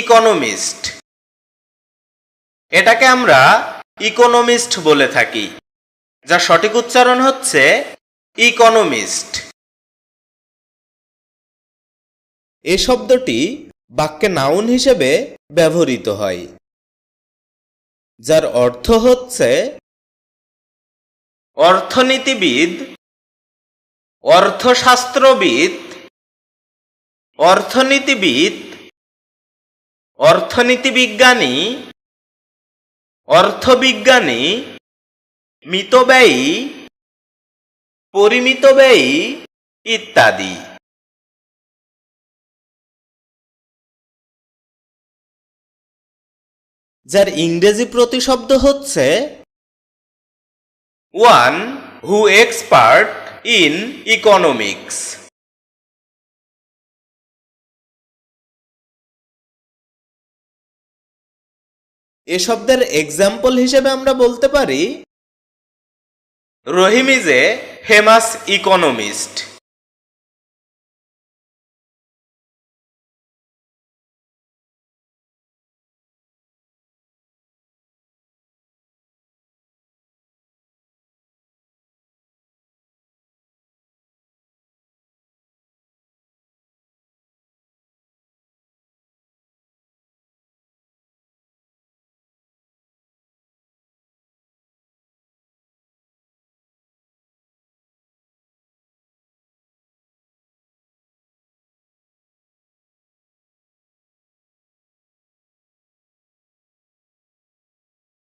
Economist এটাকে আমরা economist বলে থাকি যা সঠিক উচ্চারণ হচ্ছে ইকোনমিস্ট এ শব্দটি বাক্যে নাউন হিসেবে ব্যবহৃত হয়, যার অর্থ হচ্ছে অর্থনীতিবিদ, অর্থশাস্ত্রবিদ, অর্থনীতিবিদ অর্থনীতিবিজ্ঞানী অর্থবিজ্ঞানী মিতব্যয়ী পরিমিতব্যয়ী ইত্যাদি। যার ইংরেজি প্রতিশব্দ হচ্ছে one who expert in economics এ শব্দের এক্সাম্পল হিসেবে আমরা বলতে পারি Rahim is a famous economist